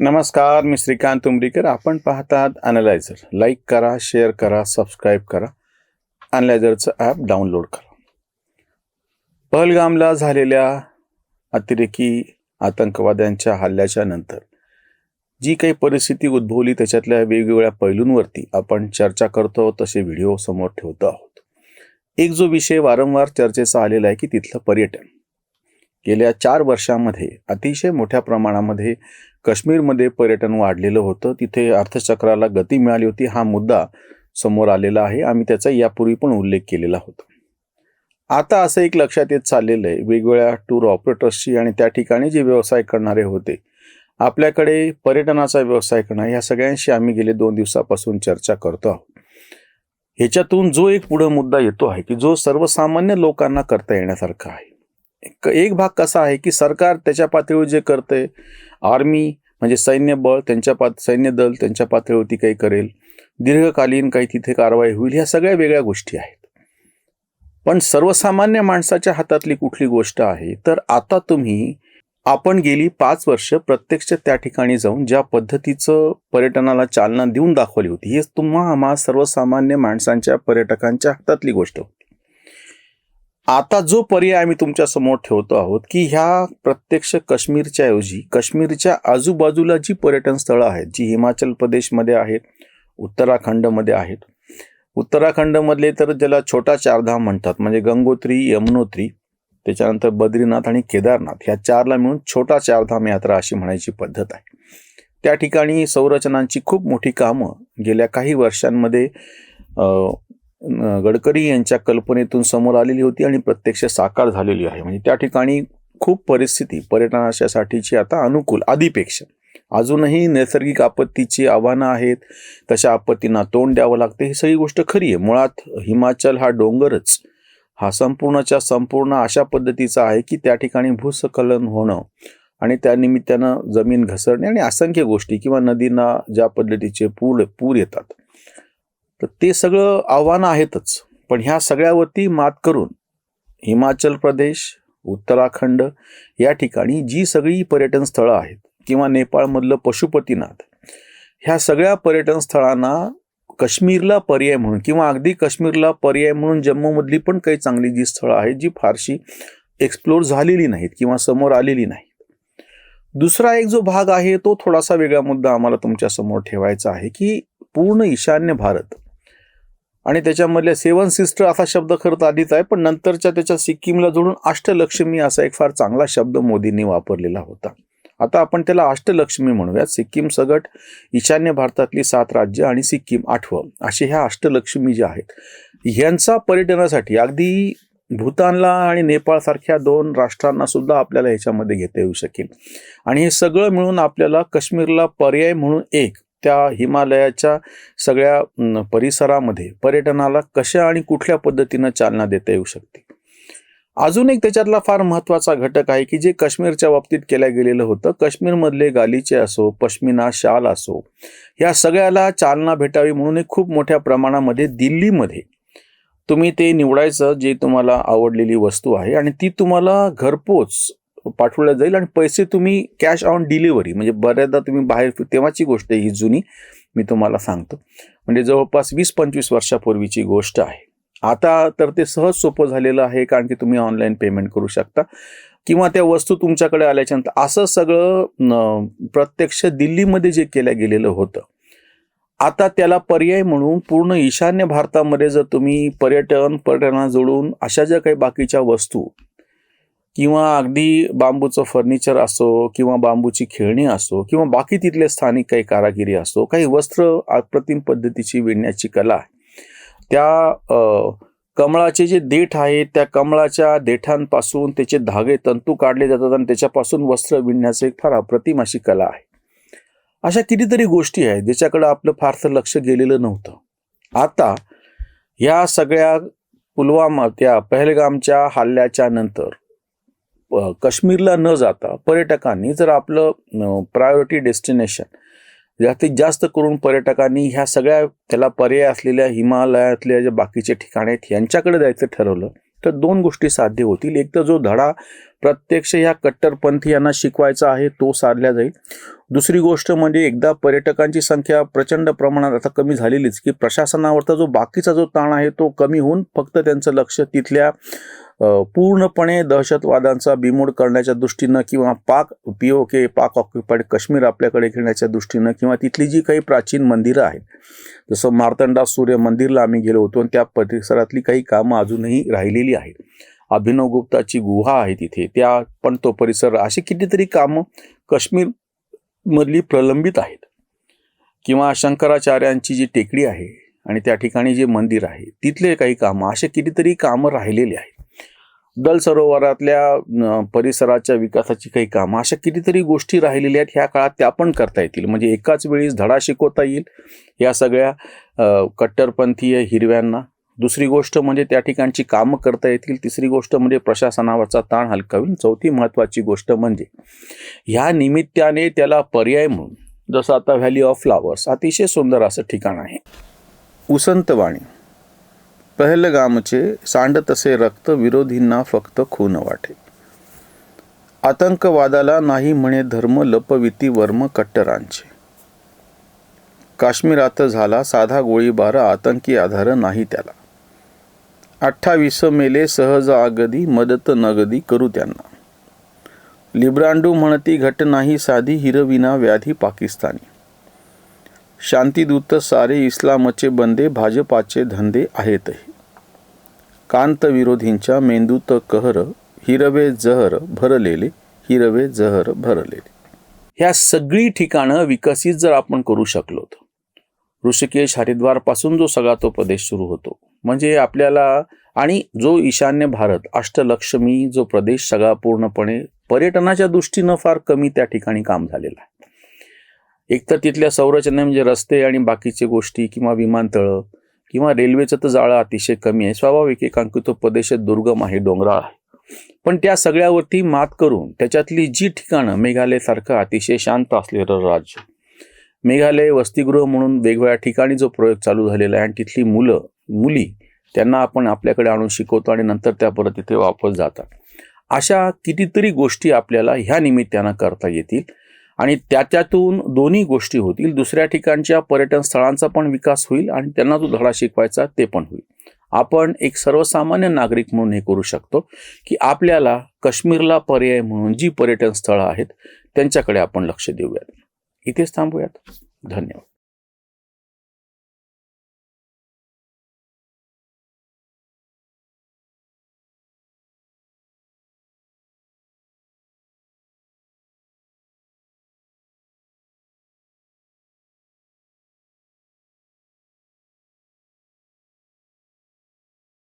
नमस्कार मी श्रीकांत उमरीकर. आपण पाहतात अनलायझर लाईक करा शेअर करा सबस्क्राईब करा. अनलायझरचं ॲप डाउनलोड करा. पहलगामला झालेल्या अतिरेकी आतंकवाद्यांच्या हल्ल्याच्या नंतर जी काही परिस्थिती उद्भवली त्याच्यातल्या वेगवेगळ्या पैलूंवरती आपण चर्चा करतो तसे व्हिडिओ समोर ठेवतो आहोत. एक जो विषय वारंवार चर्चेचा आलेला आहे की तिथलं पर्यटन. गेल्या चार वर्षामध्ये अतिशय मोठ्या प्रमाणामध्ये काश्मीरमध्ये पर्यटन वाढलेलं होतं. तिथे अर्थचक्राला गती मिळाली होती. हा मुद्दा समोर आलेला आहे. आम्ही त्याचा यापूर्वी पण उल्लेख केलेला होता. आता असं एक लक्षात येत चाललेलं आहे. वेगवेगळ्या टूर ऑपरेटर्सची आणि त्या ठिकाणी जे व्यवसाय करणारे होते. आपल्याकडे पर्यटनाचा व्यवसाय करणं या सगळ्यांशी आम्ही गेले दोन दिवसापासून चर्चा करतो आहोत. ह्याच्यातून जो एक पुढं मुद्दा येतो आहे की जो सर्वसामान्य लोकांना करता येण्यासारखा आहे. एक- भाग कसा आहे की सरकार त्याच्या पातळीवर जे करतंय आर्मी म्हणजे सैन्य बळ त्यांच्या पात सैन्य दल त्यांच्या पातळीवरती काही करेल दीर्घकालीन काही तिथे कारवाई होईल ह्या सगळ्या वेगळ्या गोष्टी आहेत. पण सर्वसामान्य माणसाच्या हातातली कुठली गोष्ट आहे तर आता तुम्ही आपण गेली पाच वर्ष प्रत्यक्ष त्या ठिकाणी जाऊन ज्या पद्धतीचं पर्यटनाला चालना देऊन दाखवली होती हे तुम्हा आम्हा सर्वसामान्य माणसांच्या पर्यटकांच्या हातातली गोष्ट होती. आता जो पर्याय आम्ही तुमच्यासमोर ठेवतो आहोत की ह्या प्रत्यक्ष काश्मीरच्या ऐवजी काश्मीरच्या आजूबाजूला जी पर्यटन स्थळं आहेत जी हिमाचल प्रदेशमध्ये आहेत उत्तराखंडमध्ये आहेत. उत्तराखंडमधले तर ज्याला छोटा चारधाम म्हणतात म्हणजे गंगोत्री यमुनोत्री त्याच्यानंतर बद्रीनाथ आणि केदारनाथ ह्या चारला मिळून छोटा चारधाम यात्रा अशी म्हणायची पद्धत आहे. त्या ठिकाणी संरचनांची खूप मोठी कामं गेल्या काही वर्षांमध्ये गडकरी यांच्या कल्पनेतून समोर आलेली होती आणि प्रत्यक्ष साकार झालेली आहे. म्हणजे त्या ठिकाणी खूप परिस्थिती पर्यटनाच्यासाठीची आता अनुकूल आधीपेक्षा. अजूनही नैसर्गिक आपत्तीची आव्हानं आहेत तशा आपत्तींना तोंड द्यावं लागते ही सगळी गोष्ट खरी आहे. मुळात हिमाचल हा डोंगरच हा संपूर्णच्या संपूर्ण अशा पद्धतीचा आहे की त्या ठिकाणी भूस्खलन होणं आणि त्यानिमित्तानं जमीन घसरणे आणि असंख्य गोष्टी किंवा नदींना ज्या पद्धतीचे पूर पूर येतात. तर ते सगळं आव्हानं आहेतच. पण ह्या सगळ्यावरती मात करून हिमाचल प्रदेश उत्तराखंड या ठिकाणी जी सगळी पर्यटन स्थळं आहेत किंवा नेपाळमधलं पशुपतीनाथ ह्या सगळ्या पर्यटन स्थळांना काश्मीरला पर्याय म्हणून किंवा अगदी काश्मीरला पर्याय म्हणून जम्मूमधली पण काही चांगली जी स्थळं आहेत जी फारशी एक्सप्लोर झालेली नाहीत किंवा समोर आलेली नाहीत. दुसरा एक जो भाग आहे तो थोडासा वेगळा मुद्दा आम्हाला तुमच्यासमोर ठेवायचा आहे की पूर्ण ईशान्य भारत आणि त्याच्यामधल्या सेवन सिस्टर असा शब्द खरं तर आधीच आहे पण नंतरच्या त्याच्या सिक्कीमला जोडून अष्टलक्ष्मी असा एक फार चांगला शब्द मोदींनी वापरलेला होता. आता आपण त्याला अष्टलक्ष्मी म्हणूयात. सिक्कीम सगट ईशान्य भारतातली सात राज्य आणि सिक्कीम आठवं. असे ह्या अष्टलक्ष्मी ज्या आहेत ह्यांचा पर्यटनासाठी अगदी भूतानला आणि नेपाळसारख्या दोन राष्ट्रांना सुद्धा आपल्याला ह्याच्यामध्ये घेता येऊ शकेल. आणि हे सगळं मिळून आपल्याला काश्मीरला पर्याय म्हणून एक त्या हिमालयाच्या सगळ्या परिसरामध्ये पर्यटनाला कशा आणि कुठल्या पद्धतीनं चालना देता येऊ शकते? अजून एक त्याच्यातला फार महत्त्वाचा घटक आहे की जे काश्मीरच्या बाबतीत केल्या गेलेलं होतं. काश्मीरमधले गालीचे असो पश्मिना शाल असो या सगळ्याला चालना भेटावी म्हणून एक खूप मोठ्या प्रमाणामध्ये दिल्लीमध्ये तुम्ही ते निवडायचं जे तुम्हाला आवडलेली वस्तू आहे आणि ती तुम्हाला घरपोच पाठवल्या जाईल आणि पैसे तुम्ही कॅश ऑन डिलिव्हरी म्हणजे बऱ्याचदा तुम्ही बाहेर तेव्हाची गोष्ट आहे ही जुनी मी तुम्हाला सांगतो. म्हणजे जवळपास वीस पंचवीस वर्षापूर्वीची गोष्ट आहे. आता तर ते सहज सोपं झालेलं आहे कारण की तुम्ही ऑनलाईन पेमेंट करू शकता. किंवा त्या वस्तू तुमच्याकडे आल्याच्यानंतर असं सगळं प्रत्यक्ष दिल्लीमध्ये जे केलं गेलेलं होतं. आता त्याला पर्याय म्हणून पूर्ण ईशान्य भारतामध्ये जर तुम्ही पर्यटन पर्यटना जोडून अशा ज्या काही बाकीच्या वस्तू किंवा अगदी बांबूचं फर्निचर असो किंवा बांबूची खेळणी असो किंवा बाकी तिथले स्थानिक काही कारागिरी असो काही वस्त्र अप्रतिम पद्धतीची विणण्याची कला आहे. त्या कमळाचे जे देठ आहेत त्या कमळाच्या देठांपासून त्याचे धागे तंतू काढले जातात आणि त्याच्यापासून वस्त्र विणण्याचं एक फार अप्रतिम अशी कला आहे. अशा कितीतरी गोष्टी आहेत ज्याच्याकडे आपलं फारसं लक्ष गेलेलं नव्हतं. आता या सगळ्या पुलवामा त्या पहलगामच्या हल्ल्याच्या नंतर काश्मीरला न जाता पर्यटकांनी जर आपलं प्रायोरिटी डेस्टिनेशन जास्तीत जास्त करून पर्यटकांनी ह्या सगळ्या त्याला पर्याय असलेल्या हिमालयातल्या ज्या बाकीचे ठिकाणे आहेत यांच्याकडे जायचं ठरवलं तर दोन गोष्टी साध्य होतील. एक तर जो धडा प्रत्यक्ष ह्या कट्टरपंथीयांना शिकवायचा आहे तो साधला जाईल. दुसरी गोष्ट म्हणजे एकदा पर्यटकांची संख्या प्रचंड प्रमाणात आता कमी झालेलीच की प्रशासनावरचा जो बाकीचा जो ताण आहे तो कमी होऊन फक्त त्यांचं लक्ष तिथल्या पूर्णपणे दहशतवादांचा बिमोड करण्याच्या दृष्टीनं किंवा पाक पी ओ के पाक ऑक्युपाईड काश्मीर आपल्याकडे घेण्याच्या दृष्टीनं किंवा तिथली जी काही प्राचीन मंदिरं आहेत जसं मार्तंडा सूर्य मंदिरला आम्ही गेलो होतो आणि त्या परिसरातली काही कामं अजूनही राहिलेली आहेत. अभिनव गुप्ताची गुहा आहे तिथे त्या पण तो परिसर अशी कितीतरी कामं काश्मीरमधली प्रलंबित आहेत. किंवा शंकराचार्यांची जी टेकडी आहे आणि त्या ठिकाणी जे मंदिर आहे तिथले काही कामं असे कितीतरी कामं राहिलेली आहेत. दल सरोवरातल्या परिसराच्या विकासाची काही कामं अशा कितीतरी गोष्टी राहिलेल्या आहेत ह्या काळात त्या पण करता येतील. म्हणजे एकाच वेळीस धडा शिकवता येईल या सगळ्या कट्टरपंथीय हिरव्यांना. दुसरी गोष्ट म्हणजे त्या ठिकाणची कामं करता येतील. तिसरी गोष्ट म्हणजे प्रशासनावरचा ताण हलका होईल. चौथी महत्त्वाची गोष्ट म्हणजे ह्या निमित्ताने त्याला पर्याय म्हणून जसं आता व्हॅली ऑफ फ्लावर्स अतिशय सुंदर असं ठिकाण आहे. उसंतवाणी. पहलगामचे सांडतसे रक्त विरोधींना फक्त खून वाटे. आतंकवादाला नाही म्हणे धर्म लपविती वर्म कट्टरांचे. काश्मीरात झाला साधा गोळीबार आतंकी आधार नाही त्याला. अठ्ठावीस मेले सहज आगदी मदत नगदी करू त्यांना. लिब्रांडू म्हणती घट नाही साधी हिरविना व्याधी पाकिस्तानी. शांतीदूत सारे इस्लामचे बंदे भाजपाचे धंदे आहेतही. कांत विरोधींच्या मेंदूत कहर हिरवे जहर भरलेले हिरवे जहर भरलेले. ह्या सगळी ठिकाणं विकसित जर आपण करू शकलो तर ऋषिकेश हरिद्वारपासून जो सगळा तो प्रदेश सुरू होतो म्हणजे आपल्याला आणि जो ईशान्य भारत अष्टलक्ष्मी जो प्रदेश सगळा पूर्णपणे पर्यटनाच्या दृष्टीनं फार कमी त्या ठिकाणी काम झालेलं आहे. एकतर तिथल्या संरचना म्हणजे रस्ते आणि बाकीचे गोष्टी किंवा विमानतळं किंवा रेल्वेचं तर जाळं अतिशय कमी आहे. स्वाभाविक आहे कारण की तो प्रदेश दुर्गम आहे डोंगराळ आहे. पण त्या सगळ्यावरती मात करून त्याच्यातली जी ठिकाणं मेघालयसारखं अतिशय शांत असलेलं राज्य. मेघालय वसतिगृह म्हणून वेगवेगळ्या ठिकाणी जो प्रयोग चालू झालेला आहे आणि तिथली मुलं मुली त्यांना आपण आपल्याकडे आणून शिकवतो आणि नंतर त्या परत तिथे वापस जातात. अशा कितीतरी गोष्टी आपल्याला ह्या निमित्तानं करता येतील. आणि त्याच्यातून दोन्ही गोष्टी होतील. दुसऱ्या ठिकाणच्या पर्यटन स्थळांचा पण विकास होईल आणि त्यांना जो धडा शिकवायचा ते पण होईल. आपण एक सर्वसामान्य नागरिक म्हणून हे करू शकतो की आपल्याला काश्मीरला पर्याय म्हणून जी पर्यटन स्थळं आहेत त्यांच्याकडे आपण लक्ष देऊयात. इथेच थांबूयात. धन्यवाद.